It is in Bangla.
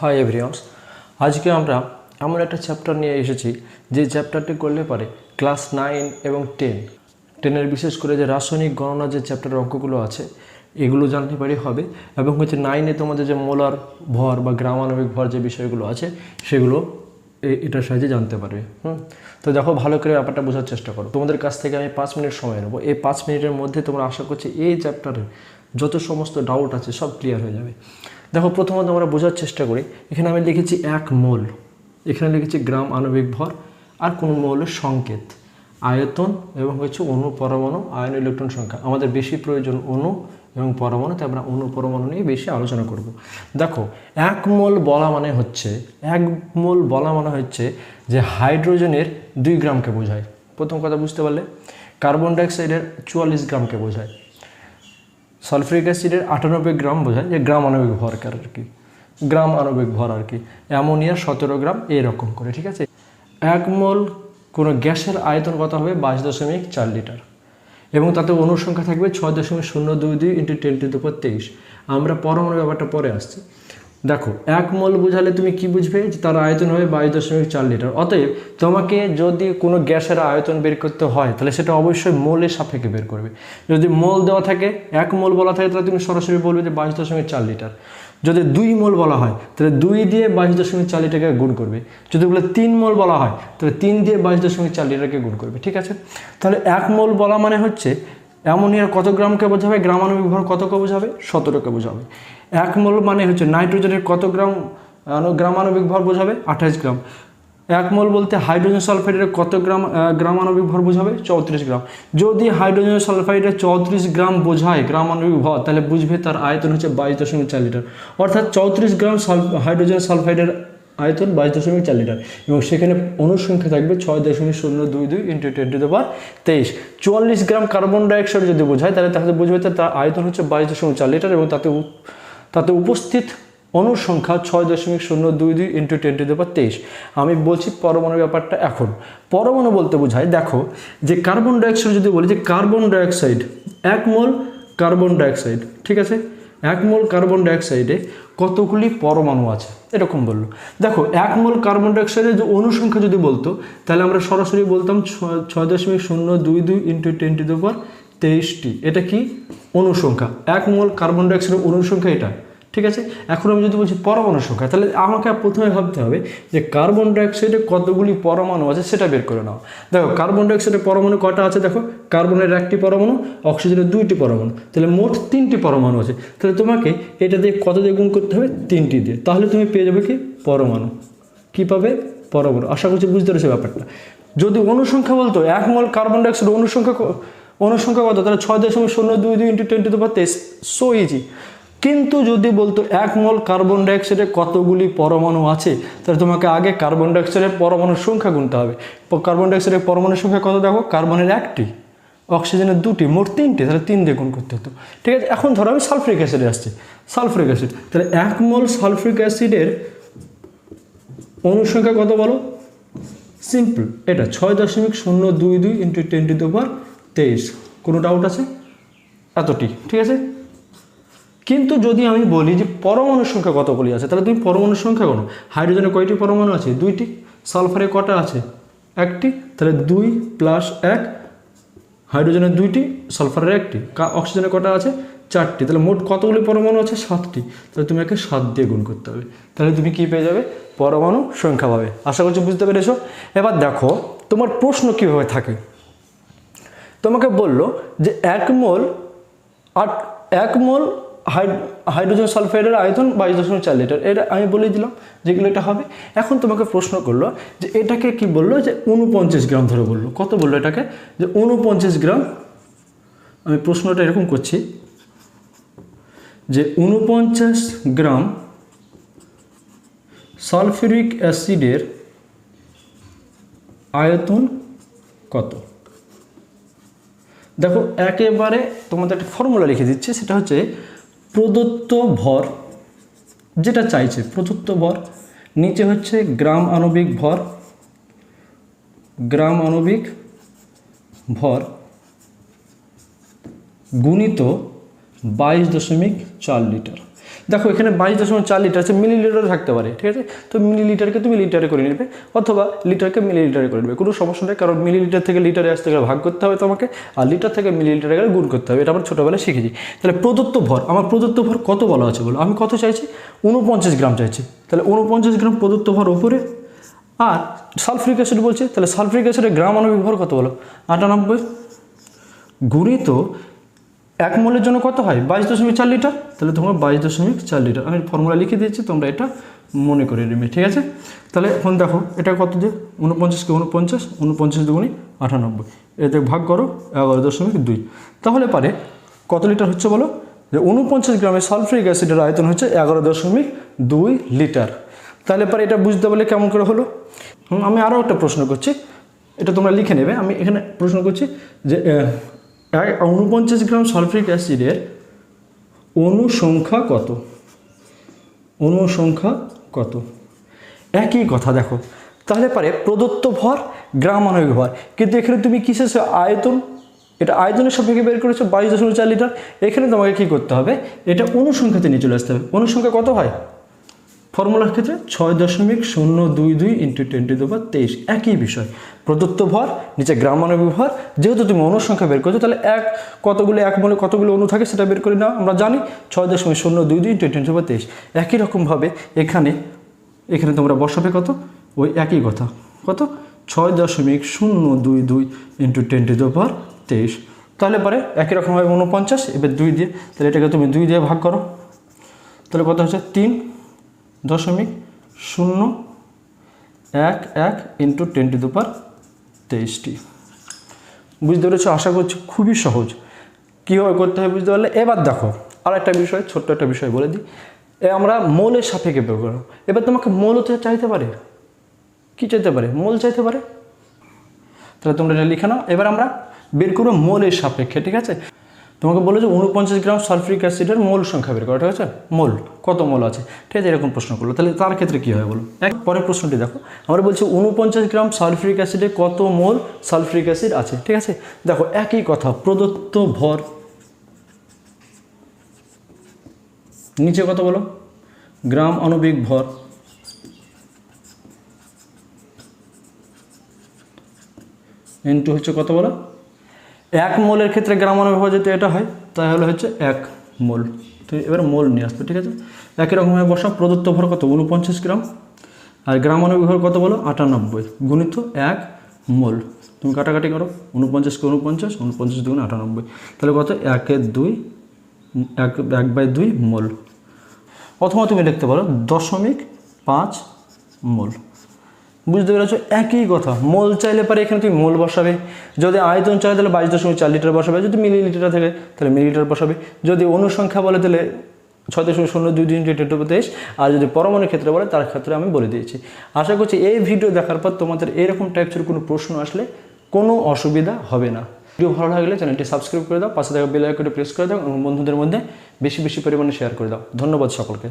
হাই এভরিওয়ান্স আজকে আমরা এমন একটা চ্যাপ্টার নিয়ে এসেছি যে চ্যাপ্টারটি করলে পারে ক্লাস নাইন এবং টেন টেনের বিশেষ করে যে রাসায়নিক গণনা যে চ্যাপ্টারের অঙ্কগুলো আছে, এগুলো জানতে পারি হবে এবং হচ্ছে নাইনে তোমাদের যে মোলার ভর বা গ্রামাণবিক ভর যে বিষয়গুলো আছে, সেগুলো এটার সাহায্যে জানতে পারবে। হুম? তো দেখো, ভালো করে ব্যাপারটা বোঝার চেষ্টা করো। তোমাদের কাছ থেকে আমি পাঁচ মিনিট সময় নেব। এই পাঁচ মিনিটের মধ্যে তোমরা আশা করছি এই চ্যাপ্টারের যত সমস্ত ডাউট আছে সব ক্লিয়ার হয়ে যাবে। দেখো প্রথমত আমরা বোঝার চেষ্টা করি, এখানে আমি লিখেছি এক মোল। এখানে লিখেছি গ্রাম আণবিক ভর আর কোনো মৌলের সংকেত। আয়তন এবং হচ্ছে অণু পরমাণু, আয়ন, ইলেকট্রন সংখ্যা। আমাদের বেশি প্রয়োজন অণু এবং পরমাণু, তাই আমরা অণু পরমাণু নিয়ে বেশি আলোচনা করব। দেখো, এক মোল বলা মানে হচ্ছে, এক মোল বলা মানে হচ্ছে যে হাইড্রোজেনের দুই গ্রামকে বোঝায়। প্রথম কথা বুঝতে পারলে? কার্বন ডাইঅক্সাইডের চুয়াল্লিশ গ্রামকে বোঝায়। সালফ্রিক অ্যাসিডের আটানব্বই গ্রাম বোঝায় যে গ্রাম আণবিক ভর আর কি? গ্রাম আণবিক ভর আর কি। অ্যামোনিয়ার সতেরো গ্রাম এরকম করে, ঠিক আছে? এক মল কোনো গ্যাসের আয়তন কত হবে? বাইশ দশমিক চার লিটার। এবং তাতে অনুসংখ্যা থাকবে ছয় দশমিক শূন্য দুই দুই ইন্টু টেন টু দুপুর তেইশ। আমরা পরমাণু ব্যাপারটা পরে আসছি। দেখো, এক মোল বোঝালে তুমি কি বুঝবে? যে তার আয়তন হবে বাইশ দশমিক চার লিটার। অতএব তোমাকে যদি কোনো গ্যাসের আয়তন বের করতে হয়, তাহলে সেটা অবশ্যই মোলের সাপেক্ষে বের করবে। যদি মোল দেওয়া থাকে, এক মোল বলা থাকে, তাহলে তুমি সরাসরি বলবে যে বাইশ দশমিক চার লিটার। যদি দুই মোল বলা হয়, তাহলে দুই দিয়ে বাইশ দশমিক চার লিটারকে গুণ করবে। যদি বলে তিন মোল বলা হয়, তাহলে তিন দিয়ে বাইশ দশমিক চার লিটারকে গুণ করবে, ঠিক আছে? তাহলে এক মোল বলা মানে হচ্ছে, অ্যামোনিয়ার কত গ্রামকে বোঝাবে? গ্রামাণবিক ভর কতকে বোঝাবে? সতেরোকে বোঝাবে। এক মোল মানে হচ্ছে নাইট্রোজেনের কত গ্রাম গ্রামাণবিক ভর বোঝাবে? আঠাশ গ্রাম। এক মোল বলতে হাইড্রোজেন সালফাইডের কত গ্রাম আহ, গ্রামাণবিক ভর বোঝাবে? চৌত্রিশ গ্রাম। যদি হাইড্রোজেন সালফাইডের চৌত্রিশ গ্রাম বোঝায় গ্রামাণবিক ভর তাহলে বুঝবে তার আয়তন হচ্ছে বাইশ দশমিক চার লিটার। অর্থাৎ চৌত্রিশ গ্রাম হাইড্রোজেন সালফাইডের আয়তন বাইশ দশমিক চার লিটার এবং সেখানে অনুসংখ্যা থাকবে ছয় দশমিক শূন্য দুই দুই ইন্টু টেন টু তেইশ। চুয়াল্লিশ গ্রাম কার্বন ডাইঅক্সাইড যদি বোঝায় তাহলে তাহলে বুঝবে তার আয়তন হচ্ছে বাইশ দশমিক চার লিটার এবং তাতে তাতে উপস্থিত অনুর সংখ্যা ছয় দশমিক শূন্য দুই দুই ইন্টু টেন টু দেওয়ার তেইশ। আমি বলছি পরমাণু ব্যাপারটা এখন। পরমাণু বলতে বোঝায়, দেখো, যে কার্বন ডাইঅক্সাইড যদি বলি যে কার্বন ডাইঅক্সাইড এক মোল কার্বন ডাইঅক্সাইড ঠিক আছে? এক মোল কার্বন ডাইঅক্সাইডে কতগুলি পরমাণু আছে? এরকম বলল। দেখো, এক মোল কার্বন ডাইঅক্সাইডের যে অনুসংখ্যা যদি বলতো, তাহলে আমরা সরাসরি বলতাম ছয়- দশমিক শূন্য দুই দুই ইন্টু টেন টু দেওয়ার তেইশটি। এটা কি? অনুসংখ্যা। এক মোল কার্বন ডাইঅক্সাইডের অনুসংখ্যা এটা। ঠিক আছে? এখন আমি যদি বলছি পরমাণু সংখ্যা, তাহলে আমাকে প্রথমে ভাবতে হবে যে কার্বন ডাইঅক্সাইডে কতগুলি পরমাণু আছে সেটা বের করে নাও। দেখো কার্বন ডাইঅক্সাইডের পরমাণু কটা আছে দেখো? কার্বনের একটি পরমাণু অক্সিজেনের দুইটি পরমাণু। তাহলে মোট তিনটি পরমাণু আছে। তাহলে তোমাকে এটা দিয়ে কত দিয়ে গুণ করতে হবে? তিনটি দিয়ে। তাহলে তুমি পেয়ে যাবে কি? পরমাণু। কী পাবে? পরমাণু। আশা করছি বুঝতে পেরেছ ব্যাপারটা। যদি অনুসংখ্যা বলতো, এক মল কার্বন ডাইঅক্সাইড অনুসংখ্যা অনুসংখ্যা কত তাহলে ছয় দশমিক শূন্য দুই দুই ইন্টু টোয়েন্টি টু তেইশ সো ইজি কিন্তু যদি বলতো এক মোল কার্বন ডাইঅক্সাইডে কতগুলি পরমাণু আছে, তাহলে তোমাকে আগে কার্বন ডাইঅক্সাইডের পরমাণুর সংখ্যা গুনতে হবে। কার্বন ডাইঅক্সাইডের পরমাণুর সংখ্যা কত দেখো? কার্বনের একটি অক্সিজেনের দুটি, মোট তিনটি, তাহলে তিন দিয়ে গুণ করতে হতো। ঠিক আছে, এখন ধরো আমি সালফ্রিক অ্যাসিডে আসছি। সালফ্রিক অ্যাসিড তাহলে এক মোল সালফ্রিক অ্যাসিডের অনুসংখ্যা কত বলো? সিম্পল এটা, ছয় দশমিক শূন্য দুই দুই ইন্টু টেন টু দেওয়ার তেইশ। কোনো ডাউট আছে? এতটি, ঠিক আছে? কিন্তু যদি আমি বলি যে পরমাণুর সংখ্যা কতগুলি আছে, তাহলে তুমি পরমাণুর সংখ্যা কোনো হাইড্রোজেনে কয়টি পরমাণু আছে? দুইটি। সালফারে কটা আছে? একটি। তাহলে দুই প্লাস এক হাইড্রোজেনের দুইটি, সালফারের একটি। অক্সিজেনের কটা আছে? চারটি। তাহলে মোট কতগুলি পরমাণু আছে? সাতটি। তাহলে তুমি একে সাত দিয়ে গুণ করতে হবে। তাহলে তুমি কি পেয়ে যাবে? পরমাণু সংখ্যা পাবে। আশা করছি বুঝতে পেরেছ? এবার দেখো, তোমার প্রশ্ন কীভাবে থাকে? তোমাকে বলল যে এক মোল আট, এক মোল হাইড্রোজেন সালফাইডের আয়তন বাইশ দশমিক চার লিটার। এটা আমি বলে দিলাম যেগুলো এটা হবে। এখন তোমাকে প্রশ্ন করল যে এটাকে কি বলল যে উনপঞ্চাশ গ্রাম ধরে বলল। কত বলল এটাকে? যে উনপঞ্চাশ গ্রাম, আমি প্রশ্নটা এরকম করছি, যে উনপঞ্চাশ গ্রাম সালফিউরিক অ্যাসিডের আয়তন কত? দেখো, একেবারে তোমাদের একটা ফর্মুলা লিখে দিচ্ছে, সেটা হচ্ছে প্রদত্ত ভর যেটা চাইছে, প্রদত্ত ভর। নিচে হচ্ছে গ্রাম আণবিক ভর, গ্রাম আণবিক ভর গুণিত বাইশ দশমিক চার লিটার। দেখো, এখানে বাইশ দশমিক চার লিটার আছে মিলিলিটার থাকতে পারে, ঠিক আছে? তো মিলিলিটারকে তুমি লিটারে করে নেবে, অথবা লিটারকে মিলিলিটারে করে নেবে, কোনো সমস্যা নেই, কারণ মিলিলিটার থেকে লিটারে আসতে গেলে ভাগ করতে হবে তোমাকে, আর লিটার থেকে মিলিলিটারে গেলে গুণ করতে হবে, এটা আমরা ছোটোবেলায় শিখেছি। তাহলে প্রদত্ত ভর, আমার প্রদত্ত ভর কত বলা আছে বলো? আমি কত চাইছি? উনপঞ্চাশ গ্রাম চাইছি। তাহলে উনপঞ্চাশ গ্রাম প্রদত্ত ভর ওপরে, আর সালফ্রিক অ্যাসিড বলছে, তাহলে সালফ্রিক অ্যাসিডের গ্রাম আণবিক ভর কত বলো? আটানব্বই। গুণিত এক মোলের জন্য কত হয়? বাইশ দশমিক চার লিটার? তাহলে তোমার বাইশ দশমিক চার লিটার। আমি ফর্মুলা লিখে দিয়েছি, তোমরা এটা মনে করে নেবে, ঠিক আছে? তাহলে এখন দেখো, এটা কত যে উনপঞ্চাশকে উনপঞ্চাশ উনপঞ্চাশ দুগুণি আটানব্বই। এতে ভাগ করো, এগারো দশমিক দুই। তাহলে পারে, কত লিটার হচ্ছে বলো? যে উনপঞ্চাশ গ্রামের সালফ্রিক অ্যাসিডের আয়তন হচ্ছে এগারো দশমিক দুই লিটার। তাহলে পরে, এটা বুঝতে পারলে কেমন করে হলো? আমি আরও একটা প্রশ্ন করছি। এটা তোমরা লিখে নেবে। আমি এখানে প্রশ্ন করছি যে উনপঞ্চাশ গ্রাম সালফ্রিক অ্যাসিডের অনুসংখ্যা কত? অনুসংখ্যা কত? একই কথা দেখো। তাহলে পারে প্রদত্ত ভর গ্রাম আণবিক ভর। কিন্তু এখানে তুমি কিসের আয়তন। এটা আয়তনের সাপেক্ষে বের করেছ, বাইশ দশমিক চার লিটার। এখানে তোমাকে কী করতে হবে? এটা অনুসংখ্যাতে নিয়ে চলে আসতে হবে। অনুসংখ্যা কত হয়? ফর্মুলার ক্ষেত্রে ছয় দশমিক শূন্য দুই দুই ইন্টু টোয়েন্টি দু বা তেইশ। একই বিষয়। প্রদত্ত ভর, নিচে গ্রামাণবিক ভর। যেহেতু তুমি অনুসংখ্যা বের করছ, তাহলে এক, কতগুলো এক বলে কতগুলো অনু থাকে সেটা বের করে নাও। আমরা জানি ছয় দশমিক শূন্য দুই দুই ইন্টু টোয়েন্টি দু তেইশ। একই রকমভাবে এখানে এখানে তোমরা বসাবে কত? ওই একই কথা। কত? ছয় দশমিক শূন্য দুই দুই ইন্টু টোয়েন্টি দু তেইশ। তাহলে পরে একই রকমভাবে উনপঞ্চাশ, এবার দুই দিয়ে, তাহলে এটাকে তুমি দুই দিয়ে ভাগ করো। তাহলে কত হচ্ছে? তিন। দশমিক শূন্য এক এক ইন্টু টোয়েন্টি দু পার তেইশটি বুঝতে পেরেছ? আশা করছি খুবই সহজ। কীভাবে করতে হয় বুঝতে পারলে? এবার দেখো আর একটা বিষয়, ছোট্ট একটা বিষয় বলে দিই। এ আমরা মৌলের সাপেক্ষে বের করো এবার তোমাকে মৌল তো চাইতে পারে? কি চাইতে পারে? মোল চাইতে পারে? তাহলে তোমরা এটা লিখে নাও। এবার আমরা বের করব মোলের সাপেক্ষে, ঠিক আছে? তোমাকে বলে যে উনপঞ্চাশ গ্রাম সালফ্রিক অ্যাসিডের মোল সংখ্যা বের করো, ঠিক আছে? মোল। কত মোল আছে? ঠিক আছে, এরকম প্রশ্ন করল। তাহলে তার ক্ষেত্রে কী হয় বলো? এক, পরের প্রশ্নটি দেখো। আমরা বলছি উনপঞ্চাশ গ্রাম সালফ্রিক অ্যাসিডে কত মোল সালফ্রিক অ্যাসিড আছে? ঠিক আছে? দেখো, একই কথা, প্রদত্ত ভর। নিচে কত বলো? গ্রাম আণবিক ভর। ইন্টু হচ্ছে কত বলো? এক মোলের ক্ষেত্রে গ্রাম ভর যদি এটা হয়, তাহলে হচ্ছে এক মোল। তুমি এবার মোল নিয়ে আসবে, ঠিক আছে? একই রকমভাবে বসা, প্রদত্ত ভর কত? উনপঞ্চাশ গ্রাম। আর গ্রাম আণবিক ভর কত বলো? আটানব্বই। গুণিত এক মোল। তুমি কাটাকাটি করো উনপঞ্চাশকে উনপঞ্চাশ উনপঞ্চাশ দুগুণ আটানব্বই। তাহলে কত? একের দুই, এক এক বাই দুই মোল। অথবা তুমি লিখতে পারো দশমিক পাঁচ মোল। বুঝতে পেরেছ? একই কথা। মোল চাইলে পারে এখানে তুমি মোল বসাবে। যদি আয়তন চাই তাহলে বাইশ দশমিক চার লিটার বসাবে। যদি মিলিলিটার থাকে তাহলে মিলিলিটার বসাবে। যদি অনুসংখ্যা বলে তাহলে ছয় দশমিক শূন্য দুই দিন টেটু তেইশ আর যদি পরমাণুর ক্ষেত্রে বলে, তার ক্ষেত্রে আমি বলে দিয়েছি। আশা করছি এই ভিডিও দেখার পর তোমাদের এরকম টাইপসের কোনো প্রশ্ন আসলে কোনো অসুবিধা হবে না। ভিডিও ভালো লাগলে চ্যানেলটি সাবস্ক্রাইব করে দাও, পাশে থাকা বেল আইকনটি প্রেস করে দাও এবং বন্ধুদের মধ্যে বেশি বেশি পরিমাণে শেয়ার করে দাও। ধন্যবাদ সকলকে।